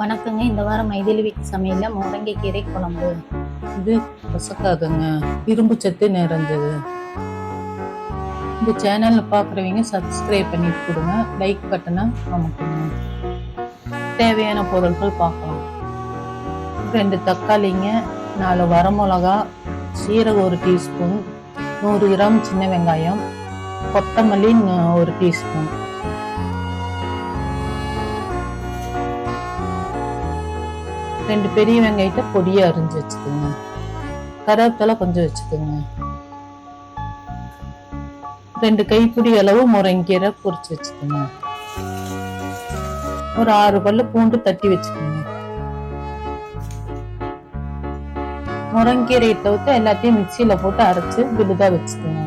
வணக்கங்க. இந்த வாரம் மைதிலி வீட்டு சமையலில் முருங்கை கீரை குழம்பு. இது கசக்காதுங்க இரும்பு சத்து நிறைஞ்சது இந்த சேனல்ல பார்க்குறவங்க சப்ஸ்கிரைப் பண்ணிட்டு கொடுங்க. லைக் பட்டனை அமுக்குங்க தேவையான பொருட்கள் பார்க்கலாம். ரெண்டு தக்காளிங்க நாலு வரமிளகா சீரகம் ஒரு டீஸ்பூன் நூறு கிராம் சின்ன வெங்காயம் கொத்தமல்லி ஒரு டீஸ்பூன் ரெண்டு பெரிய வெங்காயத்தை பொடியா அரிஞ்சு வச்சுக்கோங்க. கருவேப்பிலை கொஞ்சம் வச்சுக்கோங்க. ரெண்டு கைப்பிடி அளவு முருங்கீரை பொரிச்சு வச்சுக்கோங்க. ஒரு ஆறு பல்லு பூண்டு தட்டி வச்சுக்கோங்க. முருங்கீரையை தவிர்த்து எல்லாத்தையும் மிக்சியில போட்டு அரைச்சு விழுதா வச்சுக்கோங்க.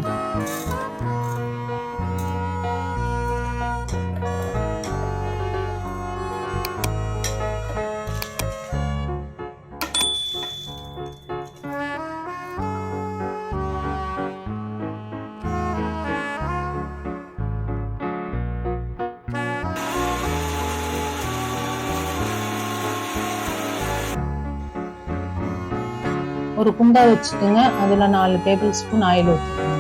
ஒரு குண்டா வச்சுக்கோங்க. அதுல நாலு டேபிள் ஸ்பூன் ஆயில் ஊற்றிக்கோங்க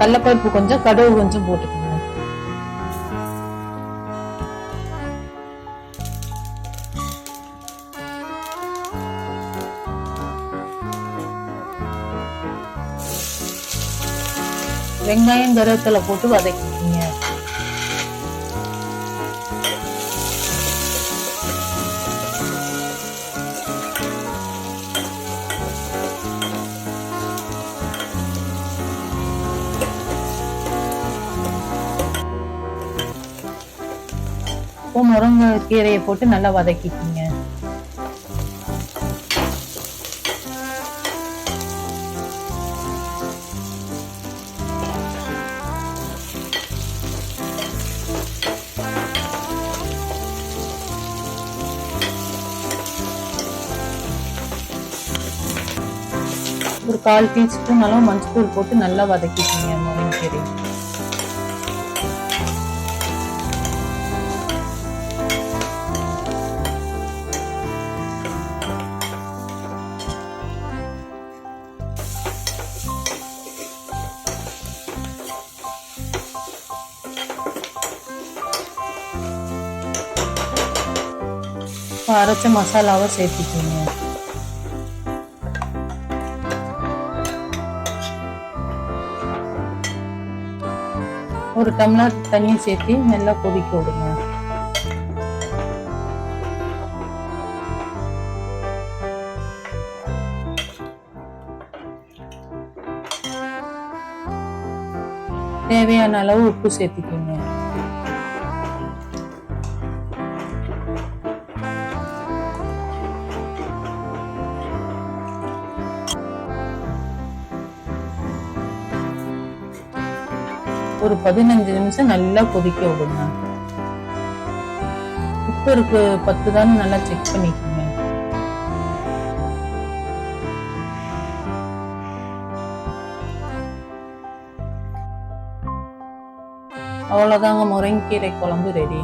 கடலப்பருப்பு கொஞ்சம் கடுகு கொஞ்சம் போட்டுக்கோங்க. வெங்காயம் கருவேப்பிலை போட்டு வதக்கிக்கோங்க. இப்போ முருங்கை கீரையை போட்டு நல்லா வதக்கிக்கிங்க. ஒரு கால் டீஸ்பூன் அளவு மஞ்சள் போட்டு நல்லா வதக்கிக்கோங்க முருங்கைக்கீரை இப்போ அரைச்ச மசாலாவை சேர்த்துக்கோங்க. ஒரு டம்ளர் தண்ணி சேர்த்து நல்லா கொதிக்க விடுங்க. தேவையான அளவு உப்பு சேர்த்துக்கோங்க. ஒரு பதினஞ்சு நிமிஷம் நல்லா கொதிக்க விடுங்க. உப்பு இருக்கு பத்து தான் நல்லா செக் பண்ணிக்கோங்க. அவ்வளோதாங்க முருங்கீரை குழம்பு ரெடி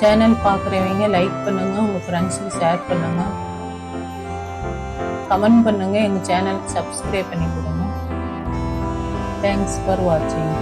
சேனல் பார்க்குறவங்க லைக் பண்ணுங்க உங்கள் ஃப்ரெண்ட்ஸுக்கு ஷேர் பண்ணுங்க. கமெண்ட் பண்ணுங்க எங்கள் சேனலுக்கு சப்ஸ்கிரைப் பண்ணி கொடுங்க. தேங்க்ஸ் ஃபார் வாட்சிங்